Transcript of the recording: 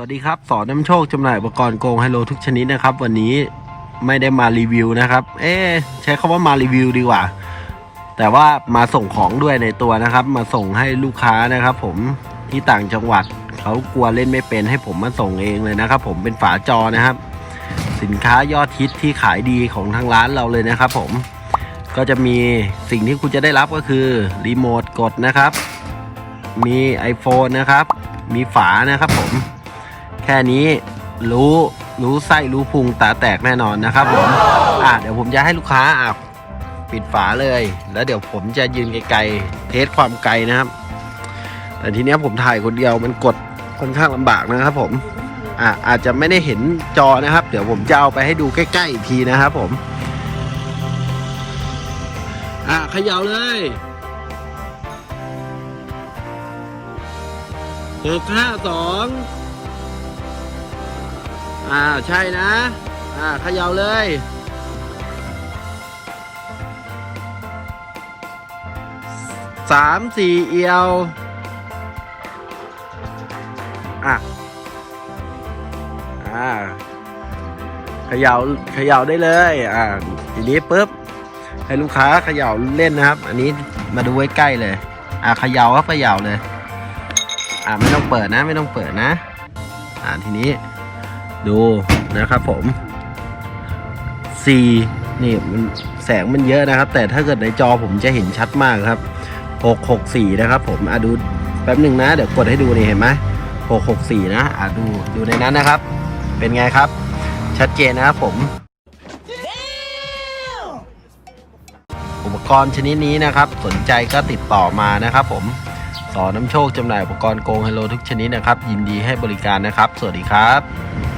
วัสดีครับ สอนน้ำโชคจำหน่ายอุปกรณ์โกงไฮโลทุกชนิดนะครับ วันนี้ไม่ได้มารีวิวนะครับ เอ๊ใช้คำว่ามารีวิวดีกว่า แต่ว่ามาส่งของด้วยในตัวนะครับ มาส่งให้ลูกค้านะครับ ผมที่ต่างจังหวัดเขากลัวเล่นไม่เป็นให้ผมมาส่งเองเลยนะครับ ผมเป็นฝาจอนะครับ สินค้ายอดฮิตที่ขายดีของทางร้านเราเลยนะครับ ผมก็จะมีสิ่งที่คุณจะได้รับก็คือรีโมทกดนะครับ มี iPhone นะครับ มีฝานะครับผม ค่นี้รู้รู้ไส้รู้พุงตาแตกแน่นอนนะครับผมอะเดี๋ยวผมจะให้ลูกค้าอะปิดฝาเลย แล้วเดี๋ยวผมจะยืนไกลๆเทสความไกลนะครับ แต่ทีเนี้ยผมถ่ายคนเดียวมันกดค่อนข้างลำบากนะครับ ผมอะอาจจะไม่ได้เห็นจอนะครับ เดี๋ยวผมจะเอาไปให้ดูใกล้ๆอีกทีนะครับผมอะเขย่าเลยหกห้าสอง อ่าใช่นะ อ่าเขย่าเลย สามสี่เอียว อะ อ่าเขย่าเขย่าได้เลย อ่าทีนี้ปุ๊บ ให้ลูกค้าเขย่าเล่นนะครับ อันนี้มาดูไว้ใกล้เลย อ่าเขย่าครับเขย่าเลย อ่าไม่ต้องเปิดนะ ไม่ต้องเปิดนะ อ่าทีนี้ ดูนะครับผม4นี่มันแสงมันเยอะนะครับ แต่ถ้าเกิดในจอผมจะเห็นชัดมากครับ 664 นะครับผมอะดูแป๊บหนึ่งนะ เดี๋ยวกดให้ดูนี่เห็นไหม664 นะอะดูดูในนั้นนะครับ เป็นไงครับ ชัดเจนนะครับผม อุปกรณ์ชนิดนี้นะครับ สนใจก็ติดต่อมานะครับผมสอนน้ำโชคจำหน่ายอุปกรณ์โกงไฮโลทุกชนิดนะครับ ยินดีให้บริการนะครับ สวัสดีครับ